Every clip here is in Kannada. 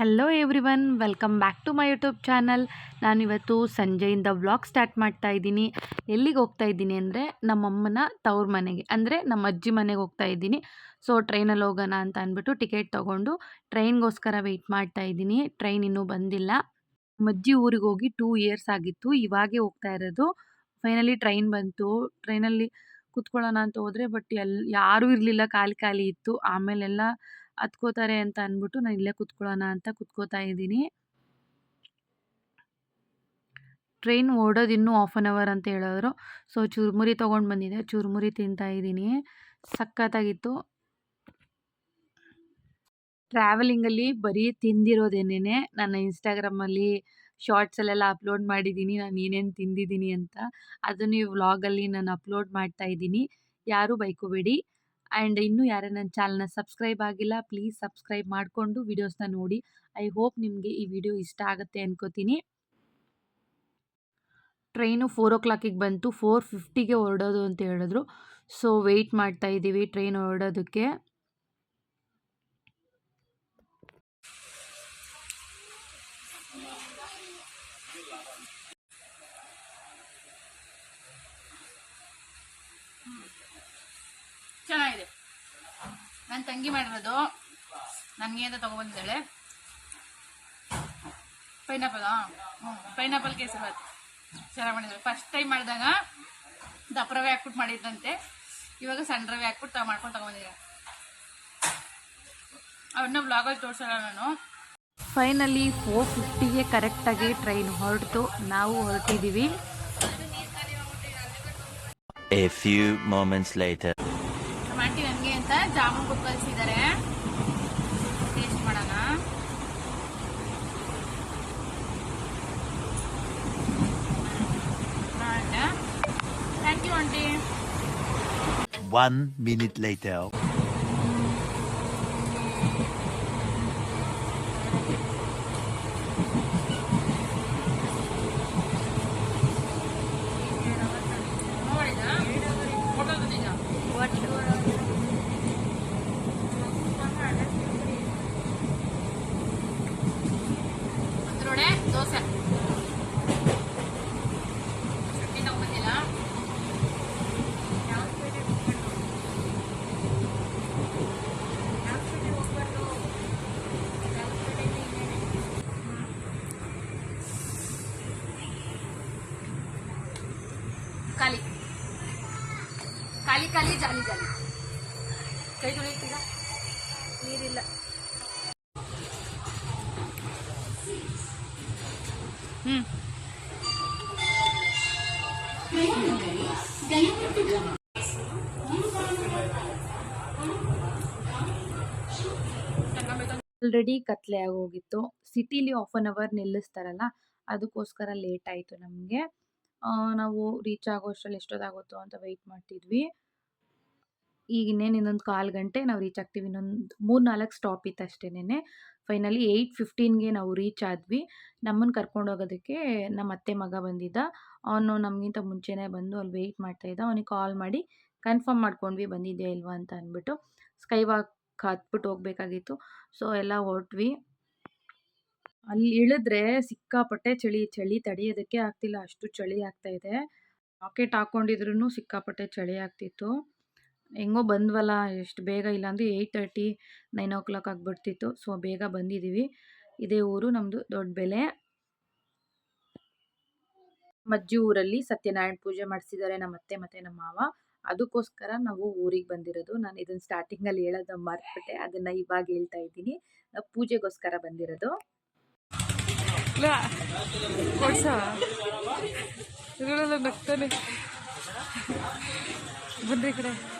Hello everyone welcome back to my YouTube channel ನಾನಿವತ್ತು ಸಂಜೆಯಿಂದ ವ್ಲಾಗ್ ಸ್ಟಾರ್ಟ್ ಮಾಡ್ತಾ ಇದ್ದೀನಿ. ಎಲ್ಲಿಗೆ ಹೋಗ್ತಾ ಇದ್ದೀನಿ ಅಂದರೆ ನಮ್ಮಮ್ಮನ ತವ್ರ ಮನೆಗೆ, ಅಂದರೆ ನಮ್ಮ ಅಜ್ಜಿ ಮನೆಗೆ ಹೋಗ್ತಾ ಇದ್ದೀನಿ. ಸೊ ಟ್ರೈನಲ್ಲಿ ಹೋಗೋಣ ಅಂತ ಅಂದ್ಬಿಟ್ಟು ಟಿಕೆಟ್ ತೊಗೊಂಡು ಟ್ರೈನ್ಗೋಸ್ಕರ ವೆಯ್ಟ್ ಮಾಡ್ತಾ ಇದ್ದೀನಿ. ಟ್ರೈನ್ ಇನ್ನೂ ಬಂದಿಲ್ಲ. ನಮ್ಮ ಅಜ್ಜಿ ಊರಿಗೆ ಹೋಗಿ ಟೂ ಇಯರ್ಸ್ ಆಗಿತ್ತು. ಇವಾಗೇ ಹೋಗ್ತಾ ಇರೋದು. ಫೈನಲಿ ಟ್ರೈನ್ ಬಂತು. ಟ್ರೈನಲ್ಲಿ ಕುತ್ಕೊಳ್ಳೋಣ ಅಂತ ಹೋದರೆ ಬಟ್ ಎಲ್ ಯಾರೂ ಇರಲಿಲ್ಲ. ಖಾಲಿ ಖಾಲಿ ಇತ್ತು. ಆಮೇಲೆಲ್ಲ ಹತ್ಕೋತಾರೆ ಅಂತ ಅಂದ್ಬಿಟ್ಟು ನಾನು ಇಲ್ಲೇ ಕುತ್ಕೊಳ್ಳೋಣ ಅಂತ ಕುತ್ಕೋತಾ ಇದ್ದೀನಿ. ಟ್ರೈನ್ ಓಡೋದು ಇನ್ನೂ ಆಫ್ ಆನ್ ಅವರ್ ಅಂತ ಹೇಳಿದ್ರು. ಸೊ ಚುರುಮುರಿ ತೊಗೊಂಡು ಬಂದಿದ್ದೆ. ಚುರುಮುರಿ ತಿಂತಾ ಇದ್ದೀನಿ. ಸಖತ್ತಾಗಿತ್ತು. ಟ್ರಾವೆಲಿಂಗಲ್ಲಿ ಬರೀ ತಿಂದಿರೋದೇನೇ ನನ್ನ ಇನ್ಸ್ಟಾಗ್ರಾಮಲ್ಲಿ ಶಾರ್ಟ್ಸಲ್ಲೆಲ್ಲ ಅಪ್ಲೋಡ್ ಮಾಡಿದ್ದೀನಿ. ನಾನು ಏನೇನು ತಿಂದಿದ್ದೀನಿ ಅಂತ. ಅದನ್ನು ಈ ವ್ಲಾಗಲ್ಲಿ ನಾನು ಅಪ್ಲೋಡ್ ಮಾಡ್ತಾ ಇದ್ದೀನಿ. ಯಾರೂ ಬೈಕೋಬೇಡಿ. ಆ್ಯಂಡ್ ಇನ್ನೂ ಯಾರೇ ನನ್ನ ಚಾನಲ್ನ ಸಬ್ಸ್ಕ್ರೈಬ್ ಆಗಿಲ್ಲ, ಪ್ಲೀಸ್ ಸಬ್ಸ್ಕ್ರೈಬ್ ಮಾಡಿಕೊಂಡು ವೀಡಿಯೋಸ್ನ ನೋಡಿ. ಐ ಹೋಪ್ ನಿಮಗೆ ಈ ವಿಡಿಯೋ ಇಷ್ಟ ಆಗುತ್ತೆ ಅನ್ಕೋತೀನಿ. ಟ್ರೈನು ಫೋರ್ ಓ ಕ್ಲಾಕಿಗೆ ಬಂತು, ಫೋರ್ ಫಿಫ್ಟಿಗೆ ಹೊರಡೋದು ಅಂತ ಹೇಳಿದ್ರು. ಸೊ, ವೆಯ್ಟ್ ಮಾಡ್ತಾ ಇದ್ದೀವಿ ಟ್ರೈನ್ ಹೊರಡೋದಕ್ಕೆ. ಚೆನ್ನಾಗಿದೆ. ನನ್ನ ತಂಗಿ ಮಾಡಿರೋದು. ನನಗೆ ಅಂತ ತೊಗೊಬಂದಿದ್ದಾಳೆ. ಪೈನಾಪಲ್ ಹ್ಞೂ ಪೈನಾಪಲ್ ಕೇಸರಿ ಬಾತ್ ಚೆನ್ನಾಗಿ ಮಾಡಿದ್ದಾಳೆ ಫಸ್ಟ್ ಟೈಮ್ ಮಾಡಿದಾಗ ದಪ್ಪ ರವೆ ಹಾಕ್ಬಿಟ್ಟು ಮಾಡಿದ್ದಂತೆ ಇವಾಗ ಸಣ್ಣ ರವೆ ಹಾಕ್ಬಿಟ್ಟು ತಾವು ಮಾಡ್ಕೊಂಡು ತೊಗೊಂಡಿದ್ದೆ ಅವನ್ನ ಬ್ಲಾಗಲ್ಲಿ ತೋರಿಸೋಣ ನಾನು. ಫೈನಲಿ ಫೋರ್ ಫಿಫ್ಟಿಗೆ ಕರೆಕ್ಟಾಗಿ ಟ್ರೈನ್ ಹೊರಟು ನಾವು ಹೊರಟಿದ್ದೀವಿ A few moments later. ಅಂತ ಜಾಮೂನ್ ಕೊಟ್ಟು ಕಲ್ಸಿದ್ದಾರೆ ಟೇಸ್ಟ್ ಮಾಡೋಣ. One minute later. ನೋಡಿದಾ ಹೋಟೆಲ್ ಬಂದಿದ್ದ ಅದ್ರೊಡೆ ದೋಸೆ ಚಟ್ನಿ ತಗೊಂಬಂದಿಲ್ಲ ಖಾಲಿ ಖಾಲಿ ಖಾಲಿ ಜಾಲಿ ಜಾಲಿ. ಕೈ ತೊಳೆಯುತ್ತೀರ? ನೀರಿಲ್ಲ. ಆಲ್ರೆಡಿ ಕತ್ಲೆ ಆಗೋಗಿತ್ತು. ಸಿಟಿಲಿ ಹಾಫ್ ಆನ್ ಅವರ್ ನಿಲ್ಲಿಸ್ತಾರಲ್ಲ, ಅದಕ್ಕೋಸ್ಕರ ಲೇಟ್ ಆಯಿತು ನಮಗೆ. ನಾವು ರೀಚ್ ಆಗೋ ಅಷ್ಟರಲ್ಲಿ ಎಷ್ಟೊತ್ತಾಗುತ್ತೋ ಅಂತ ವೆಯ್ಟ್ ಮಾಡ್ತಿದ್ವಿ. ಈಗ ಇನ್ನೇನು ಇನ್ನೊಂದು ಕಾಲು ಗಂಟೆ ನಾವು ರೀಚ್ ಆಗ್ತೀವಿ. ಇನ್ನೊಂದು ಮೂರು ನಾಲ್ಕು ಸ್ಟಾಪ್ ಇತ್ತು ಅಷ್ಟೇನೆ ಫೈನಲಿ ಏಯ್ಟ್ ಫಿಫ್ಟೀನ್ಗೆ ನಾವು ರೀಚ್ ಆದ್ವಿ. ನಮ್ಮನ್ನು ಕರ್ಕೊಂಡು ಹೋಗೋದಕ್ಕೆ ನಮ್ಮ ಅತ್ತೆ ಮಗ ಬಂದಿದ್ದ. ಅವನು ನಮಗಿಂತ ಮುಂಚೆನೇ ಬಂದು ಅಲ್ಲಿ ವೆಯ್ಟ್ ಮಾಡ್ತಾಯಿದ್ದ ಅವನಿಗೆ ಕಾಲ್ ಮಾಡಿ ಕನ್ಫರ್ಮ್ ಮಾಡ್ಕೊಂಡ್ವಿ ಬಂದಿದೆಯಾ ಇಲ್ವಾ ಅಂತ ಅಂದ್ಬಿಟ್ಟು. ಸ್ಕೈ ವಾಕ್ ಹತ್ಬಿಟ್ಟು ಹೋಗ್ಬೇಕಾಗಿತ್ತು. ಸೊ ಎಲ್ಲ ಹೊರಟ್ವಿ. ಅಲ್ಲಿ ಇಳಿದ್ರೆ ಸಿಕ್ಕಾಪಟ್ಟೆ ಚಳಿ ಚಳಿ ತಡೆಯೋದಕ್ಕೆ ಆಗ್ತಿಲ್ಲ. ಅಷ್ಟು ಚಳಿ ಆಗ್ತಾ ಇದೆ. ಜಾಕೆಟ್ ಹಾಕ್ಕೊಂಡಿದ್ರು ಸಿಕ್ಕಾಪಟ್ಟೆ ಚಳಿ ಆಗ್ತಿತ್ತು. ಹೆಂಗೋ ಬಂದ್ವಲ್ಲ, ಎಷ್ಟು ಬೇಗ, ಇಲ್ಲಾಂದರೆ eight thirty, nine o'clock ಆಗಿಬಿಡ್ತಿತ್ತು. ಸೊ, ಬೇಗ ಬಂದಿದ್ದೀವಿ ಇದೇ ಊರು ನಮ್ಮದು ದೊಡ್ಡ ಬೆಲೆ. ಮಜ್ಜಿ ಊರಲ್ಲಿ ಸತ್ಯನಾರಾಯಣ ಪೂಜೆ ಮಾಡಿಸಿದ್ದಾರೆ ನಮ್ಮ ಅತ್ತೆ ಮತ್ತು ನಮ್ಮ ಮಾವ. ಅದಕ್ಕೋಸ್ಕರ ನಾವು ಊರಿಗೆ ಬಂದಿರೋದು. ನಾನು ಇದನ್ನು ಸ್ಟಾರ್ಟಿಂಗಲ್ಲಿ ಹೇಳೋದು ಮರ್ತ್ಬಿಟ್ಟೆ. ಅದನ್ನು ಇವಾಗ ಹೇಳ್ತಾ ಇದ್ದೀನಿ. ನಾವು ಪೂಜೆಗೋಸ್ಕರ ಬಂದಿರೋದು. ಕೊಡ್ಸ ಕಡೆ.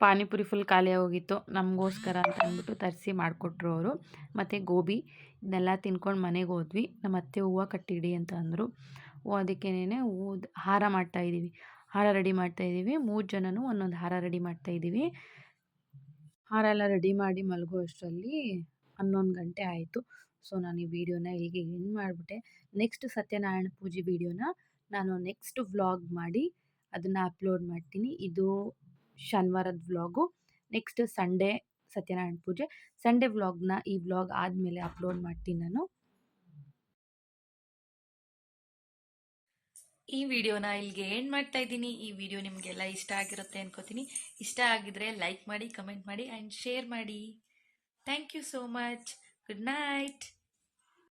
ಪಾನಿಪುರಿ ಫುಲ್ ಖಾಲಿ ಹೋಗಿತ್ತು ನಮಗೋಸ್ಕರ ಅಂತ ಅಂದ್ಬಿಟ್ಟು ತರಿಸಿ ಮಾಡಿಕೊಟ್ರು ಅವರು. ಮತ್ತು ಗೋಬಿ, ಇದನ್ನೆಲ್ಲ ತಿನ್ಕೊಂಡು ಮನೆಗೆ ಹೋದ್ವಿ. ನಮ್ಮ ಅತ್ತೆ ಹೂವು ಕಟ್ಟಿಡಿ ಅಂತ ಅಂದರು. ಅದಕ್ಕೇನೆ ಹೂವು ಹಾರ ಮಾಡ್ತಾಯಿದ್ದೀವಿ ಹಾರ ರೆಡಿ ಮಾಡ್ತಾಯಿದ್ದೀವಿ ಮೂರು ಜನನೂ ಒಂದೊಂದು ಹಾರ ರೆಡಿ ಮಾಡ್ತಾಯಿದ್ದೀವಿ ಹಾರ ಎಲ್ಲ ರೆಡಿ ಮಾಡಿ ಮಲಗೋ ಅಷ್ಟರಲ್ಲಿ ಹನ್ನೊಂದು ಗಂಟೆ ಆಯಿತು. ಸೊ ನಾನು ಈ ವಿಡಿಯೋನ ಇಲ್ಲಿಗೆ ಎಂಡ್ ಮಾಡಿಬಿಟ್ಟೆ. ನೆಕ್ಸ್ಟ್ ಸತ್ಯನಾರಾಯಣ ಪೂಜೆ ವಿಡಿಯೋನ ನಾನು ನೆಕ್ಸ್ಟ್ ವ್ಲಾಗ್ ಮಾಡಿ ಅದನ್ನು ಅಪ್ಲೋಡ್ ಮಾಡ್ತೀನಿ. ಇದು ಶನಿವಾರದ vlog, next Sunday Satyanarayana Puja. Sunday ವ್ಲಾಗ್ನ ಈ ವ್ಲಾಗ್ ಆದಮೇಲೆ ಅಪ್ಲೋಡ್ ಮಾಡ್ತೀನಿ ನಾನು. ಈ ವಿಡಿಯೋನ ಇಲ್ಲಿಗೆ ಏನು ಮಾಡ್ತಾ ಇದ್ದೀನಿ. ಈ ವಿಡಿಯೋ ನಿಮಗೆಲ್ಲ ಇಷ್ಟ ಆಗಿರುತ್ತೆ ಅನ್ಕೋತೀನಿ. ಇಷ್ಟ ಆಗಿದ್ರೆ ಲೈಕ್ ಮಾಡಿ, ಕಮೆಂಟ್ ಮಾಡಿ ಆ್ಯಂಡ್ ಶೇರ್ ಮಾಡಿ. Thank you so much. Good night.